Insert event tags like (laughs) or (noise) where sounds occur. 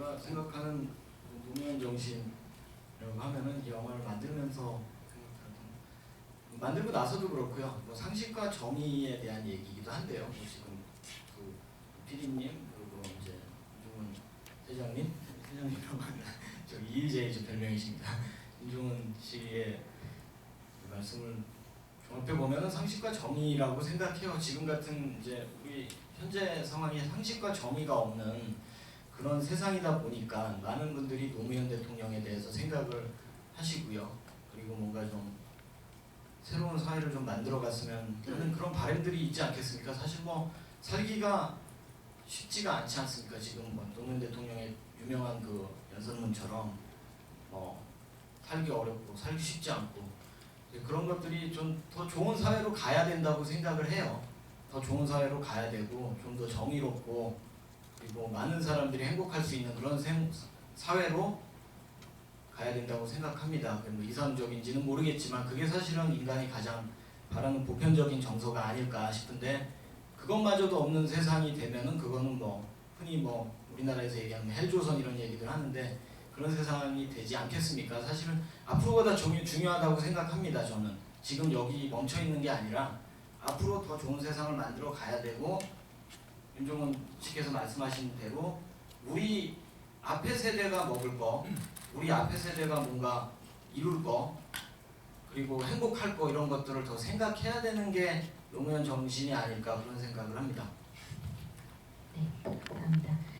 제가 생각하는 그 노무현 정신이라고 하면은 이 영화를 만들면서 생각하던 만들고 나서도 그렇고요. 뭐 상식과 정의에 대한 얘기이기도 한데요. 뭐 지금 그 피디님 그리고 이제 윤중훈 회장님 회장님이라고 하면 (laughs) 저 이일제의 저 별명이십니다. (laughs) 윤중훈 씨의 그 말씀을 종합해 보면은 상식과 정의라고 생각해요. 지금 같은 이제 우리 현재 상황이 상식과 정의가 없는 그런 세상이다 보니까 많은 분들이 노무현 대통령에 대해서 생각을 하시고요. 그리고 뭔가 좀 새로운 사회를 좀 만들어 갔으면 하는 그런 바람들이 있지 않겠습니까? 사실 뭐 살기가 쉽지가 않지 않습니까? 지금 뭐 노무현 대통령의 유명한 그 연설문처럼 뭐 살기 어렵고 살기 쉽지 않고 그런 것들이 좀 더 좋은 사회로 가야 된다고 생각을 해요. 더 좋은 사회로 가야 되고 좀 더 정의롭고 그리고 많은 사람들이 행복할 수 있는 그런 생, 사회로 가야 된다고 생각합니다. 뭐 이상적인지는 모르겠지만 그게 사실은 인간이 가장 바라는 보편적인 정서가 아닐까 싶은데 그것마저도 없는 세상이 되면은 그거는 뭐 흔히 뭐 우리나라에서 얘기하는 헬조선 이런 얘기들 하는데 그런 세상이 되지 않겠습니까? 사실은 앞으로가 더 중요, 중요하다고 생각합니다. 저는 지금 여기 멈춰 있는 게 아니라 앞으로 더 좋은 세상을 만들어 가야 되고 윤종훈 씨께서 말씀하신 대로 우리 앞에 세대가 먹을 거, 우리 앞에 세대가 뭔가 이룰 거, 그리고 행복할 거 이런 것들을 더 생각해야 되는 게 노무현 정신이 아닐까 그런 생각을 합니다. 네.